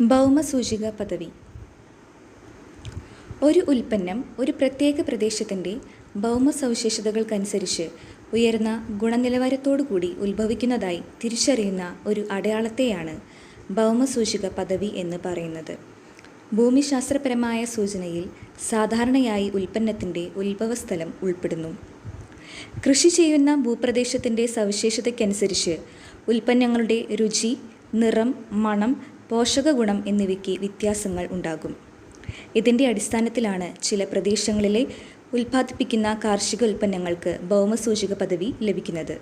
ഭൗമസൂചിക പദവി. ഒരു ഉൽപ്പന്നം ഒരു പ്രത്യേക പ്രദേശത്തിന്റെ ഭൗമസവിശേഷതകൾക്കനുസരിച്ച് ഉയർന്ന ഗുണനിലവാരത്തോടുകൂടി ഉത്ഭവിക്കുന്നതായി തിരിച്ചറിയുന്ന ഒരു അടയാളത്തെയാണ് ഭൗമസൂചിക പദവി എന്ന് പറയുന്നത്. ഭൂമിശാസ്ത്രപരമായ സൂചനയിൽ സാധാരണയായി ഉൽപ്പന്നത്തിന്റെ ഉത്ഭവസ്ഥലം ഉൾപ്പെടുന്നു. കൃഷി ചെയ്യുന്ന ഭൂപ്രദേശത്തിന്റെ സവിശേഷതയ്ക്കനുസരിച്ച് ഉൽപ്പന്നങ്ങളുടെ രുചി നിറം മണം പോഷകഗുണം എന്നിവയ്ക്ക് വ്യത്യാസങ്ങൾ ഉണ്ടാകും. ഇതിന്റെ അടിസ്ഥാനത്തിലാണ് ചില പ്രദേശങ്ങളിലെ ഉൽപ്പാദിപ്പിക്കുന്ന കാർഷിക ഉൽപ്പന്നങ്ങൾക്ക് ഭൗമസൂചിക പദവി ലഭിക്കുന്നത്.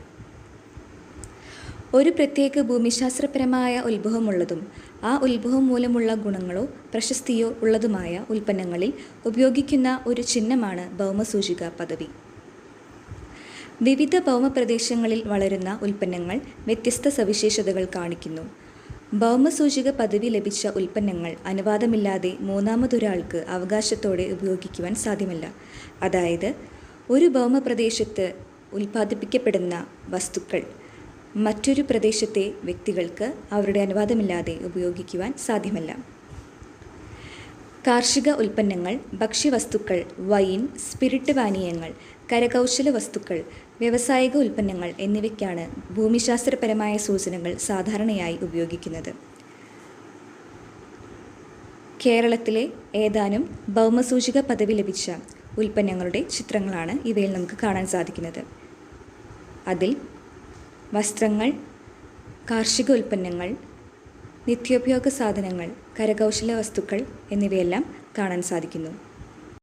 ഒരു പ്രത്യേക ഭൂമിശാസ്ത്രപരമായ ഉത്ഭവമുള്ളതും ആ ഉത്ഭവം മൂലമുള്ള ഗുണങ്ങളോ പ്രശസ്തിയോ ഉള്ളതുമായ ഉൽപ്പന്നങ്ങളിൽ ഉപയോഗിക്കുന്ന ഒരു ചിഹ്നമാണ് ഭൗമസൂചിക പദവി. വിവിധ ഭൗമപ്രദേശങ്ങളിൽ വളരുന്ന ഉൽപ്പന്നങ്ങൾ വ്യത്യസ്ത സവിശേഷതകൾ കാണിക്കുന്നു. ഭൗമസൂചിക പദവി ലഭിച്ച ഉൽപ്പന്നങ്ങൾ അനുവാദമില്ലാതെ മൂന്നാമതൊരാൾക്ക് അവകാശത്തോടെ ഉപയോഗിക്കുവാൻ സാധ്യമല്ല. അതായത് ഒരു ഭൗമപ്രദേശത്ത് ഉൽപ്പാദിപ്പിക്കപ്പെടുന്ന വസ്തുക്കൾ മറ്റൊരു പ്രദേശത്തെ വ്യക്തികൾക്ക് അവരുടെ അനുവാദമില്ലാതെ ഉപയോഗിക്കുവാൻ സാധ്യമല്ല. കാർഷിക ഉൽപ്പന്നങ്ങൾ ഭക്ഷ്യവസ്തുക്കൾ വൈൻ സ്പിരിറ്റ് പാനീയങ്ങൾ കരകൗശല വസ്തുക്കൾ വ്യവസായിക ഉൽപ്പന്നങ്ങൾ എന്നിവയ്ക്കാണ് ഭൂമിശാസ്ത്രപരമായ സൂചനകൾ സാധാരണയായി ഉപയോഗിക്കുന്നത്. കേരളത്തിലെ ഏതാനും ഭൗമസൂചിക പദവി ലഭിച്ച ഉൽപ്പന്നങ്ങളുടെ ചിത്രങ്ങളാണ് ഇവയിൽ നമുക്ക് കാണാൻ സാധിക്കുന്നത്. അതിൽ വസ്ത്രങ്ങൾ കാർഷിക ഉൽപ്പന്നങ്ങൾ നിത്യോപയോഗ സാധനങ്ങൾ കരകൗശല വസ്തുക്കൾ എന്നിവയെല്ലാം കാണാൻ സാധിക്കുന്നു.